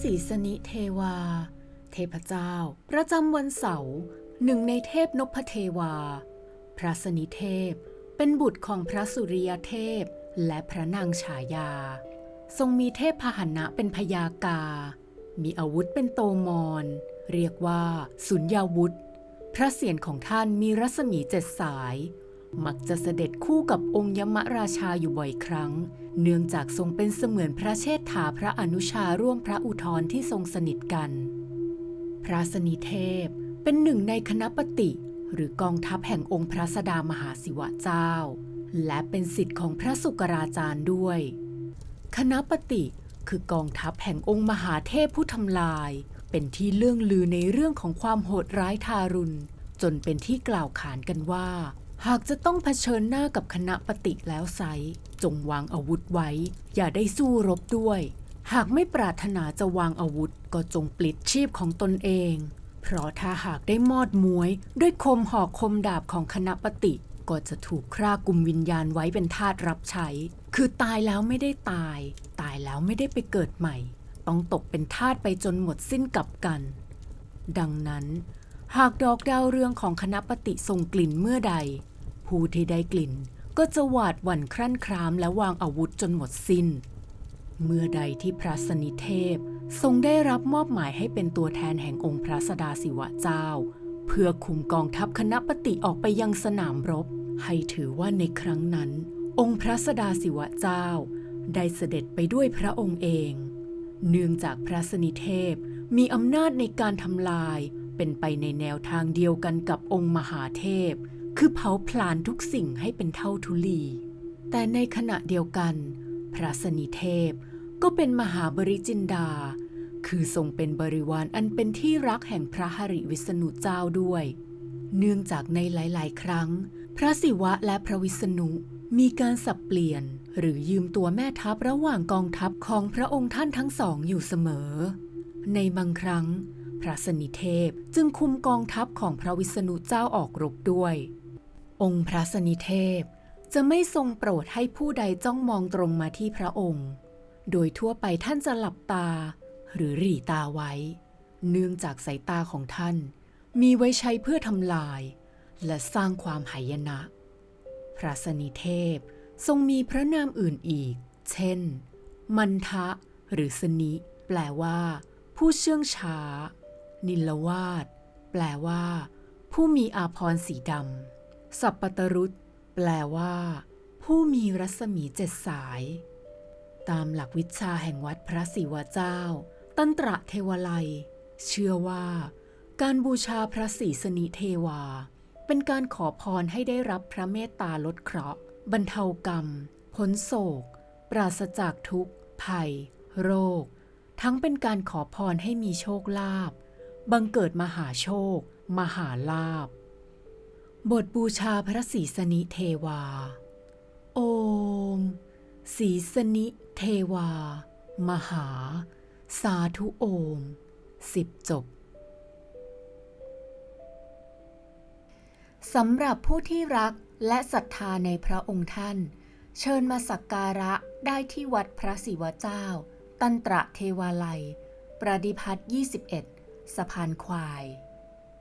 ศรีสนิเทวา เทพเจ้า ประจำวันเสาร์หนึ่งในเทพนพเทวา พระสนิเทพ เป็นบุตรของพระสุริยเทพและพระนางฉายา ทรงมีเทพพหนะเป็นพยากา มีอาวุธเป็นโตมอนเรียกว่าสุญญาวุธ พระเศียรของท่านมีรัศมีเจ็ดสาย มักจะเสด็จคู่กับองค์ยมราชาอยู่บ่อยครั้ง เนื่องจากทรงเป็นเสมือนพระเชษฐาพระอนุชาร่วมพระอุทธรที่ทรงสนิทกัน พระสนิเทพเป็นหนึ่งในคณะปฏิหรือกองทัพแห่งองค์พระสดามหาศิวะเจ้า และเป็นสิทธิ์ของพระสุกราจารย์ด้วย คณะปฏิคือกองทัพแห่งองค์มหาเทพผู้ทำลาย เป็นที่เลื่องลือในเรื่องของความโหดร้ายทารุณ จนเป็นที่กล่าวขานกันว่า หากจะต้องเผชิญหน้ากับคณะปฏิแล้วไซจงวางอาวุธไว้ อย่าได้สู้รบด้วย หากไม่ปรารถนาจะวางอาวุธก็จงปลิดชีพของตนเอง เพราะถ้าหากได้มอดมวย ด้วยคมหอกคมดาบของคณะปฏิก็จะถูกคร่ากุมวิญญาณไว้เป็นทาสรับใช้ คือตายแล้วไม่ได้ตาย ตายแล้วไม่ได้ไปเกิดใหม่ ต้องตกเป็นทาสไปจนหมดสิ้นกับกัน ดังนั้น หากดอกดาวเรืองของคณะปฏิส่งกลิ่นเมื่อใด ผู้ที่ได้กลิ่นก็จะหวาดหวั่นครั่นครามและวางอาวุธจนหมดสิ้น เมื่อใดที่พระสนิเทพทรงได้รับมอบหมายให้เป็นตัวแทนแห่งองค์พระสดาศิวะเจ้า เพื่อคุมกองทัพคณะปฏิออกไปยังสนามรบ ให้ถือว่าในครั้งนั้น องค์พระสดาศิวะเจ้า ได้เสด็จไปด้วยพระองค์เอง เนื่องจากพระสนิเทพมีอำนาจในการทำลาย เป็นไปในแนวทางเดียวกันกับองค์มหาเทพ คือเผาผลาญทุกสิ่งให้เป็นเท่าทุลี แต่ในขณะเดียวกัน พระสนิเทพก็เป็นมหาบริจินดา คือทรงเป็นบริวารอันเป็นที่รักแห่งพระหริวิษณุเจ้าด้วย เนื่องจากในหลาย ๆ ครั้ง พระศิวะและพระวิษณุมีการสับเปลี่ยนหรือยืมตัวแม่ทัพระหว่างกองทัพของพระองค์ท่านทั้งสองอยู่เสมอ ในบางครั้ง พระสนิเทพจึงคุมกองทัพของพระวิษณุเจ้าออกรบด้วย องค์พระสนิเทพจะไม่ทรงโปรดให้ผู้ใดจ้องมองตรงมาที่พระองค์ โดยทั่วไปท่านจะหลับตา หรือหรี่ตาไว้ เนื่องจากสายตาของท่าน มีไว้ใช้เพื่อทำลาย และสร้างความหายนะ พระสนิเทพทรงมีพระนามอื่นอีก เช่น มันทะ หรือสนิ แปลว่า ผู้เชื่องช้า นิลวาดแปลว่า ผู้มีอาภรณ์สีดำ สัปปตรุตแปลว่า ผู้มีรัศมีเจ็ดสาย ตามหลักวิชาแห่งวัดพระศิวะเจ้า ตันตระเทวไลยเชื่อว่า การบูชาพระศรีสนิเทวา เป็นการขอพรให้ได้รับพระเมตตาลดเคราะห์บรรเทากรรมพ้นโศก ปราศจากทุกข์ ภัย โรค ทั้งเป็นการขอพรให้มีโชคลาภบังเกิดมหาโชค มหาลาภ บทบูชาพระศรีสนิเทวา โอมศรีสนิเทวา มหา สาธุโอม สิบจบ สำหรับผู้ที่รักและศรัทธาในพระองค์ท่าน เชิญมาสักการะได้ที่วัดพระศิวเจ้า ตันตระเทวาลัย ประดิพัฒน์21 สะพานควาย